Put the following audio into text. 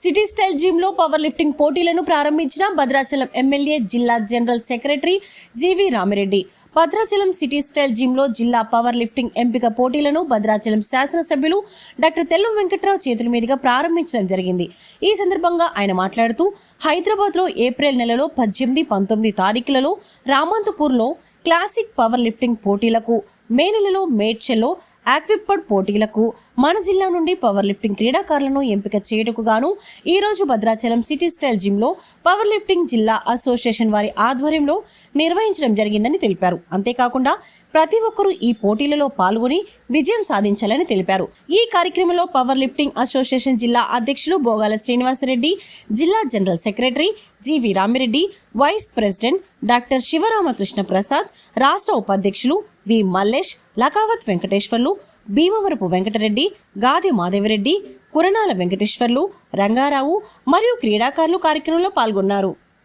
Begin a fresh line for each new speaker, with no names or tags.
City style జిమ్లో power lifting పోటీలను ప్రారంభించిన భద్రాచలం ఎమ్మెల్యే జిల్లా general secretary G V Ramireddy. Bhadrachalam city style జిమ్లో జిల్లా పవర్ లిఫ్టింగ్ ఎంపిక పోటీలను భద్రాచలం శాసనసభ్యులు డాక్టర్ తెల్లం వెంకట్రావు చేతుల మీదుగా ప్రారంభించడం జరిగింది. ఈ సందర్భంగా ఆయన మాట్లాడుతూ హైదరాబాద్లో ఏప్రిల్ నెలలో పద్దెనిమిది పంతొమ్మిది తారీఖులలో రామంతపూర్లో క్లాసిక్ పవర్ లిఫ్టింగ్ పోటీలకు మే నెలలో మేడ్చల్లో యాక్విప్పడ్ పోటీలకు మన జిల్లా నుండి పవర్ లిఫ్టింగ్ క్రీడాకారులను ఎంపిక చేయుటకు గాను ఈరోజు భద్రాచలం సిటీ స్టైల్ జిమ్లో పవర్ లిఫ్టింగ్ జిల్లా అసోసియేషన్ వారి ఆధ్వర్యంలో నిర్వహించడం జరిగిందని తెలిపారు. అంతేకాకుండా ప్రతి ఒక్కరూ ఈ పోటీలలో పాల్గొని విజయం సాధించాలని తెలిపారు. ఈ కార్యక్రమంలో పవర్ లిఫ్టింగ్ అసోసియేషన్ జిల్లా అధ్యక్షులు బోగాల శ్రీనివాసరెడ్డి జిల్లా general secretary G V Ramireddy vice president doctor Sivaramakrishna Prasad రాష్ట్ర ఉపాధ్యక్షులు వి మల్లేష్ లకావత్ వెంకటేశ్వర్లు భీమవరపు వెంకటరెడ్డి గాది మాధవిరెడ్డి కురణాల వెంకటేశ్వర్లు రంగారావు మరియు క్రీడాకారులు కార్యక్రమంలో పాల్గొన్నారు.